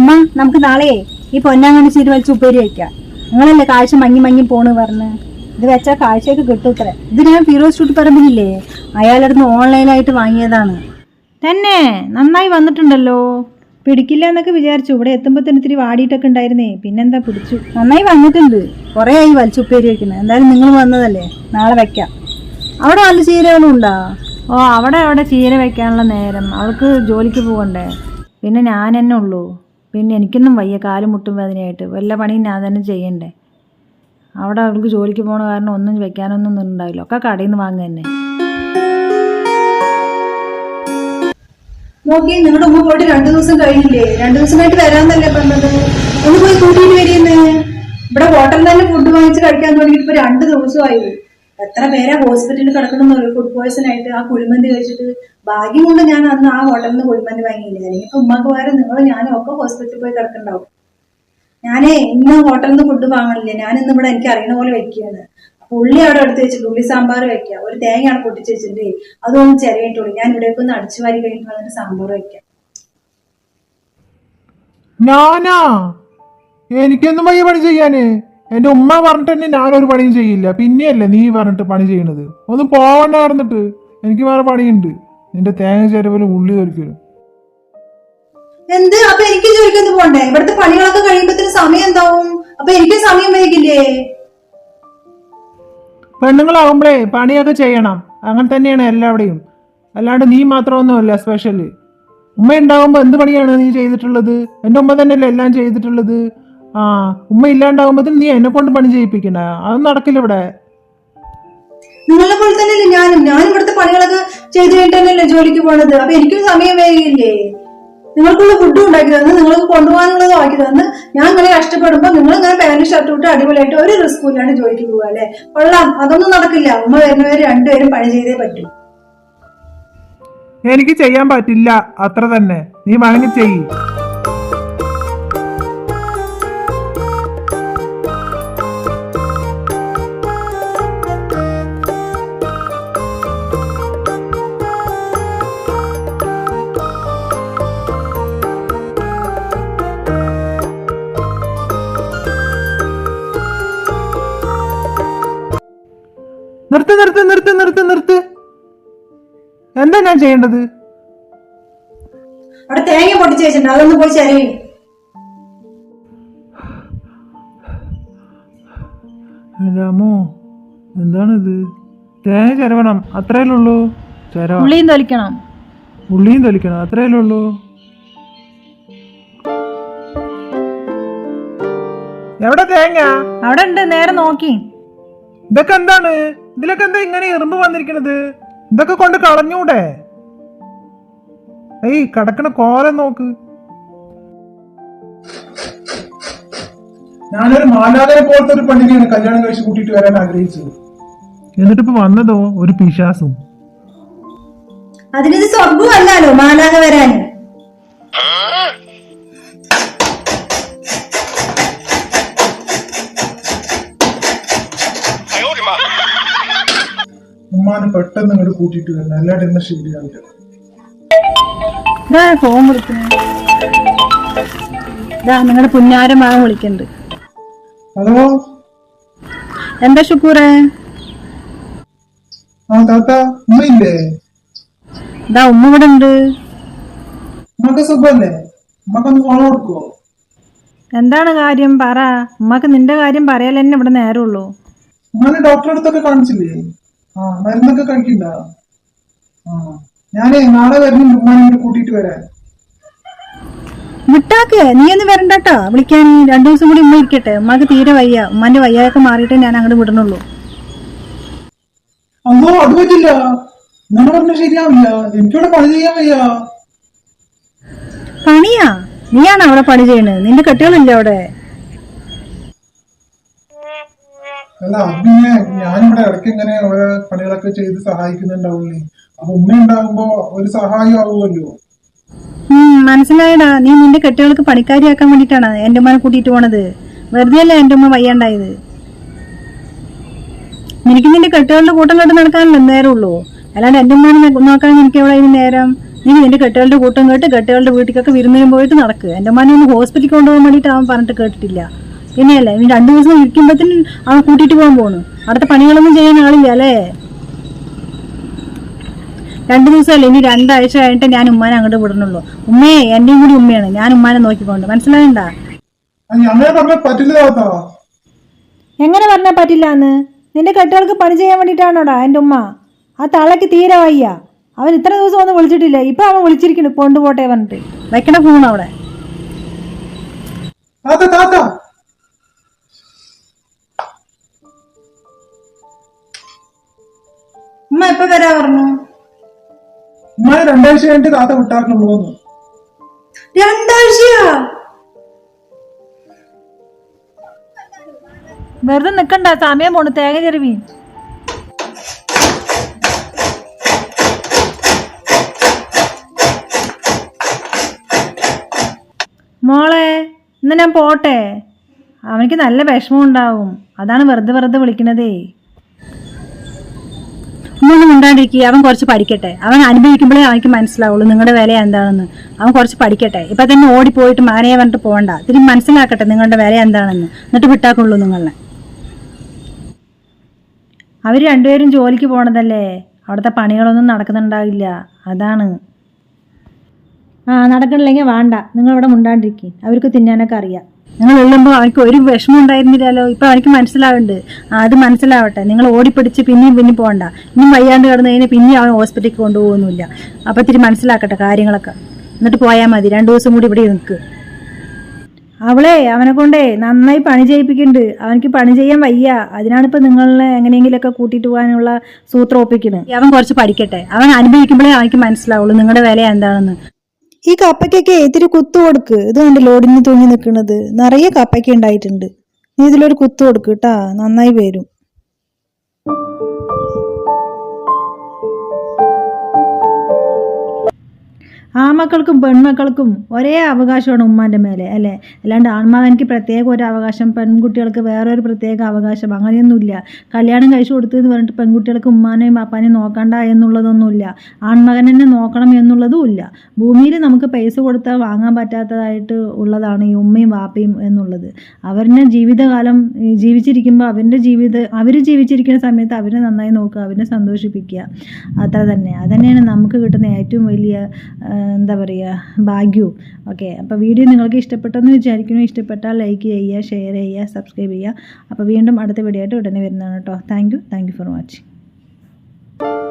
ഉമ്മ നമുക്ക് നാളെ ഈ പൊന്നാങ്ങാണ്ട് ചീര് വലിച്ച് ഉപ്പേരി വയ്ക്കാം നിങ്ങളല്ലേ കാഴ്ച മങ്ങി മങ്ങി പോണ് പറഞ്ഞ്. ഇത് വെച്ചാൽ കാഴ്ചയൊക്കെ കിട്ടും ഇത്ര. ഇത് ഞാൻ ഫിറോസ് ഷൂട്ട് പറമ്പിനില്ലേ അയാളടുന്ന് ഓൺലൈനായിട്ട് വാങ്ങിയതാണ്. തന്നെ നന്നായി വന്നിട്ടുണ്ടല്ലോ. പിടിക്കില്ല എന്നൊക്കെ വിചാരിച്ചു. ഇവിടെ എത്തുമ്പോൾ തന്നെ ഇത്തിരി വാടിയിട്ടൊക്കെ ഉണ്ടായിരുന്നേ. പിന്നെന്താ പിടിച്ചു? നന്നായി വന്നിട്ടുണ്ട്. കുറേ ആയി വലിച്ചുപ്പേരി വയ്ക്കുന്നത് എന്തായാലും നിങ്ങൾ വന്നതല്ലേ? നാളെ വെക്കാം. അവിടെ നല്ല ചീരകളും ഉണ്ടോ? ഓ അവിടെ അവിടെ ചീര വെക്കാനുള്ള നേരം. അവൾക്ക് ജോലിക്ക് പോകണ്ടേ. പിന്നെ ഞാൻ തന്നെ ഉള്ളൂ. പിന്നെ എനിക്കൊന്നും വയ്യ കാൽ മുട്ടും വേദനയായിട്ട്. വല്ല പണിയും ഞാൻ തന്നെ ചെയ്യണ്ടേ. അവിടെ അവൾക്ക് ജോലിക്ക് പോകണ കാരണം ഒന്നും വെക്കാനൊന്നും ഉണ്ടാവില്ല. ഒക്കെ കടയിൽ നിന്ന് വാങ്ങുക തന്നെ. നിങ്ങളുടെ ഉമ്മ പോയിട്ട് രണ്ടു ദിവസം കഴിഞ്ഞില്ലേ? രണ്ടു ദിവസമായിട്ട് വരാന്നല്ലേ പറഞ്ഞത്. ഒന്ന് പോയി കൂട്ടിയിട്ട് വരിയെന്ന് ഇവിടെ ഹോട്ടലിൽ തന്നെ ഫുഡ് വാങ്ങിച്ച് കഴിക്കാൻ തുടങ്ങിയിട്ട് ഇപ്പൊ രണ്ടു ദിവസമായി. എത്ര പേരാ ഹോസ്പിറ്റലിൽ കിടക്കണം ഫുഡ് പോയ്സൺ ആയിട്ട് ആ കുഴിമന്തി കഴിച്ചിട്ട് ഭാഗ്യം കൊണ്ട് ഞാൻ അന്ന് ആ ഹോട്ടലിൽ നിന്ന് കുഴിമന്തി വാങ്ങിയില്ല. അല്ലെങ്കിൽ ഇപ്പൊ ഉമ്മക്ക് പകരം നിങ്ങൾ ഞാനും ഒക്കെ ഹോസ്പിറ്റലിൽ പോയി കിടക്കണ്ടാവും. ഞാൻ ഇന്ന് ഹോട്ടലിൽ നിന്ന് ഫുഡ് വാങ്ങണില്ല. ഞാൻ ഇന്ന് ഇവിടെ എനിക്ക് അറിയണ പോലെ വെക്കുകയാണ്. ഉള്ളി അവിടെ എടുത്ത് വെച്ചിട്ട് ഉള്ളി സാമ്പാർ വെക്കാം ഒരു തേങ്ങയാണ് പൊട്ടിച്ച് വെച്ചിട്ട് അതൊന്ന് ചെറിയിട്ടുള്ളൂ ഞാൻ ഇവിടേക്ക് ഒന്ന് അടിച്ചു വാരി കഴിഞ്ഞിട്ട് അതിന് സാമ്പാർ വെക്കാം. എനിക്കൊന്നും വയ്യ പണി ചെയ്യാന്. എന്റെ ഉമ്മ പറഞ്ഞിട്ട് തന്നെ ഞാനൊരു പണിയും ചെയ്യില്ല. പിന്നെയല്ലേ നീ പറഞ്ഞിട്ട് പണി ചെയ്യണത്? ഒന്ന് പോവണ്ട നടന്നിട്ട് എനിക്ക് വേറെ പണിയുണ്ട്. നിന്റെ തേങ്ങ ചെരവലും ഉള്ളി തൊലിക്കലും. എന്ത്? അപ്പൊ എനിക്ക് ജോലിക്കൊന്ന് പോണ്ടേ? ഇവിടുത്തെ പണികളൊക്കെ കഴിയുമ്പത്തിന് സമയം എന്താവും? അപ്പൊ എനിക്ക് സമയം വൈകില്ലേ? പെണ്ണുങ്ങളാവുമ്പളേ പണിയൊക്കെ ചെയ്യണം. അങ്ങനെ തന്നെയാണ് എല്ലാവിടെയും. അല്ലാണ്ട് നീ മാത്രമൊന്നുമല്ല സ്പെഷ്യൽ ഉമ്മ ഉണ്ടാവുമ്പോൾ എന്ത് പണിയാണ് നീ ചെയ്തിട്ടുള്ളത്? എന്റെ ഉമ്മ തന്നെയല്ലേ എല്ലാം ചെയ്തിട്ടുള്ളത്? ആ ഉമ്മ ഇല്ലാണ്ടാവുമ്പോഴത്തേന് നീ എന്നെ കൊണ്ട് പണി ചെയ്യിപ്പിക്കണ. അത് നടക്കില്ല ഇവിടെ. നിങ്ങളെ പോലെ തന്നെയല്ലേ ഞാനും. ഞാനും ഇവിടുത്തെ പണികളൊക്കെ ചെയ്തു കഴിഞ്ഞിട്ടല്ലേ ജോലിക്ക് പോണത്. അപ്പൊ എനിക്കും സമയം വൈകില്ലേ നിങ്ങൾക്കുള്ള ഫുഡ് ഉണ്ടാക്കി തന്ന് നിങ്ങൾക്ക് കൊണ്ടുപോകാനുള്ളത് ആക്കി തന്ന്. ഞാൻ ഇങ്ങനെ കഷ്ടപ്പെടുമ്പോ നിങ്ങൾ ഇങ്ങനെ പാന്റ് ഷർട്ട് ഇട്ട് അടിപൊളിയായിട്ട് ഒരു റിസ്ക് ഇല്ലാണ്ട് ജോലിക്ക് പോവാ അല്ലെ? കൊള്ളാം. അതൊന്നും നടക്കില്ല. ഉമ്മ വരുന്നവര് രണ്ടുപേരും പണി ചെയ്തേ പറ്റൂ. എനിക്ക് ചെയ്യാൻ പറ്റില്ല. അത്ര തന്നെ. നീ വാങ്ങി ചെയ്യ്. നിർത്ത് നിർത്ത് നിർത്ത് നിർത്ത് നിർത്ത്. എന്താ ഞാൻ ചെയ്യേണ്ടത്? അവിടെ തേങ്ങ പൊട്ടിച്ച് വെച്ചിട്ടുണ്ട്. അതൊന്ന് പോയി ചെറിയും രാമോ എന്താണിത്? തേങ്ങ ചെരവണം. അത്രയല്ലേ ഉള്ളൂ? ചെരവ ഉള്ളിയും തൊലിക്കണം. ഉള്ളിയും തൊലിക്കണം. അത്രയല്ലേ ഉള്ളൂ? എവിടെ തേങ്ങ? അവിടെ ഉണ്ട്. നേരെ നോക്കി. ഇതൊക്കെ എന്താണ്? ഇതിലൊക്കെ എന്താ ഇങ്ങനെ എറുമ്പ് വന്നിരിക്കണത്? ഇതൊക്കെ കൊണ്ട് കളഞ്ഞൂടെ? ഏയ് കിടക്കണ കോലം നോക്ക്. ഞാനൊരു മാലാലയെ പോലത്തെ ഒരു പെണ്ണിനെയാണ് കല്യാണം കഴിച്ച് കൂട്ടിയിട്ട് വരാൻ ആഗ്രഹിച്ചത്. എന്നിട്ടിപ്പോ വന്നതോ? ഒരു പിശാസും. അതിനൊരു സ്വർഗവും അല്ലാലോ മാലാക വരാൻ ഉമ്മാനെ പെട്ടെന്ന് ഇങ്ങോട്ട് കൂട്ടിയിട്ട് വരണം. അല്ലാണ്ട് എന്നെ ശരിയാവില്ല ഇതാ ഫോൺ വിളിക്കുന്നത് ഇതാ നിങ്ങളുടെ പുന്നാരം ഭാഗം വിളിക്കുന്നുണ്ട് ഹലോ? എന്താ ഷുക്കൂറേ? ആ താത്ത ഉമ്മയില്ലേ? ഇതാ ഉമ്മ ഇവിടെ ഉണ്ട് ഉമ്മക്ക് സുഖല്ലേ? ഉമ്മക്കൊന്ന് ഫോൺ കൊടുക്കോ എന്താണ് കാര്യം? പറ. ഉമ്മക്ക് നിന്റെ കാര്യം പറയാൻ തന്നെ ഇവിടെ നേരമുള്ളൂ. ഉമ്മനെ ഡോക്ടറെ അടുത്തൊക്കെ കാണിച്ചില്ലേ? ആ മരുന്നൊക്കെ കഴിക്കണ്ട ആ ഞാനേ നാളെ വരുന്ന ഉമ്മാനെ കൂട്ടിട്ട് കൂട്ടിയിട്ട് വരാൻ വിട്ടാക്ക് നീ ഒന്ന് വരണ്ടട്ടാ. വിളിക്കാൻ രണ്ടു ദിവസം കൂടി ഉമ്മ ഇരിക്കട്ടെ. ഉമ്മക്ക് തീരെ വയ്യ. ഉമ്മാന്റെ വയ്യാതൊക്കെ മാറിയിട്ട് ഞാൻ അങ്ങോട്ട് വിടണുള്ളൂ. അമ്മോ അത് പറ്റില്ല. ഉമ്മനെ പറഞ്ഞ ശരിയാവില്ല. എനിക്കിവിടെ പണി ചെയ്യാൻ വയ്യ. പണിയാ? നീയാണ് അവിടെ പണി ചെയ്യണത് നിന്റെ കെട്ടുകളില്ല അവിടെ? അല്ല പിന്നെ ഞാനിവിടെ ഇടയ്ക്ക് ഇങ്ങനെ ഓരോ പണികളൊക്കെ ചെയ്ത് സഹായിക്കുന്നുണ്ടാവില്ലേ അപ്പൊ ഉമ്മ ഉണ്ടാകുമ്പോ ഒരു സഹായം ആവുമല്ലോ? മനസ്സിലായടാ. നീ നിന്റെ കെട്ടുകൾക്ക് പണിക്കാരിയാക്കാൻ വേണ്ടിട്ടാണ് എന്റെ ഉമ്മനെ കൂട്ടിയിട്ട് പോണത്? വെറുതെ അല്ലേ എന്റെ ഉമ്മ വയ്യാണ്ടായത്? നിനക്ക് നിന്റെ കെട്ടുകളുടെ കൂട്ടം കേട്ട് നടക്കാനല്ലേ നേരമുള്ളൂ അല്ലാണ്ട് എന്റെ ഉമ്മനെ നോക്കാൻ എനിക്ക് എവിടെ നേരം? നീ നിന്റെ കെട്ടുകളുടെ കൂട്ടം കേട്ട് കെട്ടുകളുടെ വീട്ടിലൊക്കെ വിരുന്നിനും പോയിട്ട് നടക്കുക എന്റെ ഉമ്മനെ ഒന്ന് ഹോസ്പിറ്റലിൽ കൊണ്ടുപോകാൻ വേണ്ടിയിട്ട് അവൻ പറഞ്ഞിട്ട് കേട്ടിട്ടില്ല. പിന്നെയല്ലേ ഇനി രണ്ടു ദിവസം ഇരിക്കുമ്പോഴത്തേനും അവൻ കൂട്ടിയിട്ട് പോകാൻ പോണു. അടുത്ത പണികളൊന്നും ചെയ്യാൻ ആളില്ല അല്ലേ? രണ്ടു ദിവസമല്ലേ? ഇനി രണ്ടാഴ്ച കഴിഞ്ഞിട്ട് ഞാൻ ഉമ്മാനെ അങ്ങോട്ട് വിടണുള്ളൂ. ഉമ്മയെ എന്റെയും കൂടി ഉമ്മയാണ്. ഞാൻ ഉമ്മാനെ നോക്കിക്കൊണ്ട്. മനസ്സിലായണ്ട? അങ്ങനെ പറഞ്ഞ പറ്റില്ല താത്ത എങ്ങനെ പറഞ്ഞാൽ പറ്റില്ല എന്ന് നിന്റെ കെട്ടുകൾക്ക് പണി ചെയ്യാൻ വേണ്ടിയിട്ടാണോടാ എന്റെ ഉമ്മ? ആ തളയ്ക്ക് തീരെ വയ്യ. അവൻ ഇത്ര ദിവസം ഒന്നും വിളിച്ചിട്ടില്ല. ഇപ്പൊ അവൻ വിളിച്ചിരിക്കുന്നു. കൊണ്ടുപോട്ടെ പറഞ്ഞിട്ട്. വെക്കണ ഫോൺ അവിടെ. ഉമ്മ എപ്പ വരാ പറഞ്ഞു? ഉമ്മ രണ്ടാഴ്ച കഴിഞ്ഞിട്ട് താത്ത വിട്ടാക്കുള്ളൂ രണ്ടാഴ്ചയാ? വെറുതെ നിക്കണ്ട സമയം പോണു തേങ്ങ ചെരുവി മോളെ ഇന്ന് ഞാൻ പോട്ടെ. അവനിക്ക് നല്ല വിഷമം ഉണ്ടാവും. അതാണ് വെറുതെ വെറുതെ വിളിക്കണതേ. ഒന്നും ഉണ്ടാണ്ടിരിക്കുക അവൻ കുറച്ച് പഠിക്കട്ടെ. അവൻ അനുഭവിക്കുമ്പോഴേ അവനിക്ക് മനസ്സിലാവുള്ളൂ നിങ്ങളുടെ വില എന്താണെന്ന്. അവൻ കുറച്ച് പഠിക്കട്ടെ. ഇപ്പൊ തന്നെ ഓടിപ്പോയിട്ട് മാനയെ പറഞ്ഞിട്ട് പോകണ്ട. തിരി മനസ്സിലാക്കട്ടെ നിങ്ങളുടെ വില എന്താണെന്ന്. എന്നിട്ട് വിട്ടാക്കുള്ളൂ നിങ്ങളെ. അവർ രണ്ടുപേരും ജോലിക്ക് പോണതല്ലേ? അവിടുത്തെ പണികളൊന്നും നടക്കുന്നുണ്ടാവില്ല. അതാണ്. ആ നടക്കണില്ലെങ്കിൽ വേണ്ട. നിങ്ങൾ ഇവിടെ മുണ്ടാണ്ടിരിക്കും. അവർക്ക് തിന്നാനൊക്കെ അറിയാം. നിങ്ങൾ എഴുതുമ്പോൾ അവനക്ക് ഒരു വിഷമം ഉണ്ടായിരുന്നില്ലല്ലോ. ഇപ്പം അവനക്ക് മനസ്സിലാവുന്നുണ്ട്. ആ, അത് മനസ്സിലാവട്ടെ. നിങ്ങൾ ഓടിപ്പിടിച്ച് പിന്നെയും പിന്നെ പോകണ്ട. ഇനിയും വയ്യാണ്ട് കിടന്നു കഴിഞ്ഞാൽ പിന്നെയും അവൻ ഹോസ്പിറ്റലിൽ കൊണ്ടുപോകുന്നില്ല അപ്പം ഇത്തിരി മനസ്സിലാക്കട്ടെ കാര്യങ്ങളൊക്കെ. എന്നിട്ട് പോയാൽ മതി. രണ്ട് ദിവസം കൂടി ഇവിടെ നിൽക്ക്. അവളെ അവനെ കൊണ്ടേ നന്നായി പണി ചെയ്യിപ്പിക്കുന്നുണ്ട്. അവനക്ക് പണി ചെയ്യാൻ വയ്യ. അതിനാണിപ്പോൾ നിങ്ങളെ എങ്ങനെയെങ്കിലുമൊക്കെ കൂട്ടിയിട്ട് പോകാനുള്ള സൂത്രം ഒപ്പിക്കുന്നത്. അവൻ കുറച്ച് പഠിക്കട്ടെ. അവൻ അനുഭവിക്കുമ്പോഴേ അവനക്ക് മനസ്സിലാവുള്ളൂ നിങ്ങളുടെ വില എന്താണെന്ന്. ഈ കപ്പയ്ക്കൊക്കെ ഇത്തിരി കുത്തു കൊടുക്ക്? ഇത് കണ്ട് ലോഡിന് തൂങ്ങി നിൽക്കുന്നത് നിറയെ കപ്പയ്ക്ക ഉണ്ടായിട്ടുണ്ട്. നീ ഇതിലൊരു കുത്തു കൊടുക്ക് കേട്ടാ നന്നായി വരും. ആമക്കൾക്കും പെൺമക്കൾക്കും ഒരേ അവകാശമാണ് ഉമ്മാന്റെ മേലെ അല്ലേ? അല്ലാണ്ട് ആൺമകനിക്ക് പ്രത്യേക ഒരു അവകാശം പെൺകുട്ടികൾക്ക് വേറൊരു പ്രത്യേക അവകാശം അങ്ങനെയൊന്നുമില്ല. കല്യാണം കഴിച്ചു കൊടുത്തു എന്ന് പറഞ്ഞിട്ട് പെൺകുട്ടികൾക്ക് ഉമ്മാനെയും പാപ്പാനെയും നോക്കണ്ട എന്നുള്ളതൊന്നുമില്ല. ആൺമകൻ തന്നെ നോക്കണം എന്നുള്ളതും ഇല്ല. ഭൂമിയിൽ നമുക്ക് പൈസ കൊടുത്താൽ വാങ്ങാൻ പറ്റാത്തതായിട്ട് ഉള്ളതാണ് ഈ ഉമ്മയും വാപ്പയും എന്നുള്ളത്. അവരുടെ ജീവിതകാലം ജീവിച്ചിരിക്കുമ്പോൾ അവരുടെ ജീവിത അവർ ജീവിച്ചിരിക്കുന്ന സമയത്ത് അവരെ നന്നായി നോക്കുക അവരെ സന്തോഷിപ്പിക്കുക. അത്ര തന്നെ. അതന്നെയാണ് നമുക്ക് കിട്ടുന്ന ഏറ്റവും വലിയ എന്താ പറയുക ഭാഗ്യവും. ഓക്കെ അപ്പോൾ വീഡിയോ നിങ്ങൾക്ക് ഇഷ്ടപ്പെട്ടെന്ന് വിചാരിക്കുന്നു. ഇഷ്ടപ്പെട്ടാൽ ലൈക്ക് ചെയ്യുക ഷെയർ ചെയ്യുക സബ്സ്ക്രൈബ് ചെയ്യുക. അപ്പോൾ വീണ്ടും അടുത്ത വീഡിയോ ആയിട്ട് ഉടനെ വരുന്നതാണ് കേട്ടോ thank you thank you for watching